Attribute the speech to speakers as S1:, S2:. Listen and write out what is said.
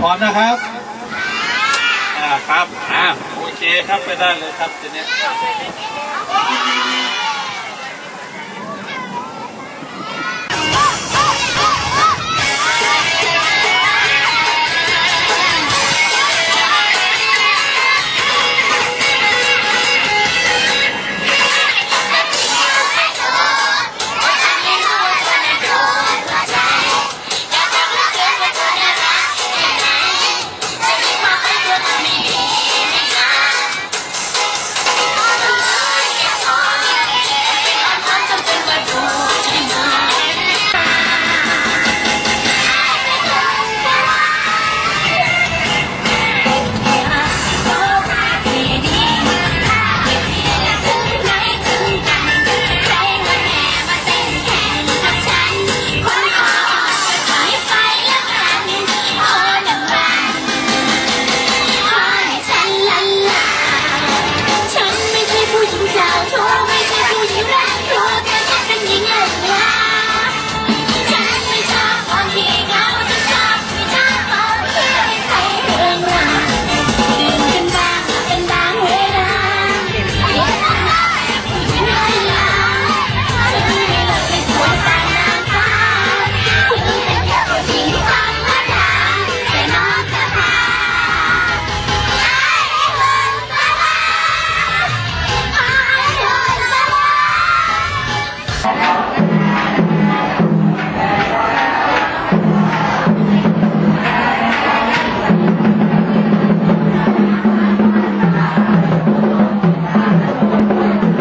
S1: พร้อมนะครับอ่าครับอ่าโอเคครับไปได้เลยครับทีเนี้ย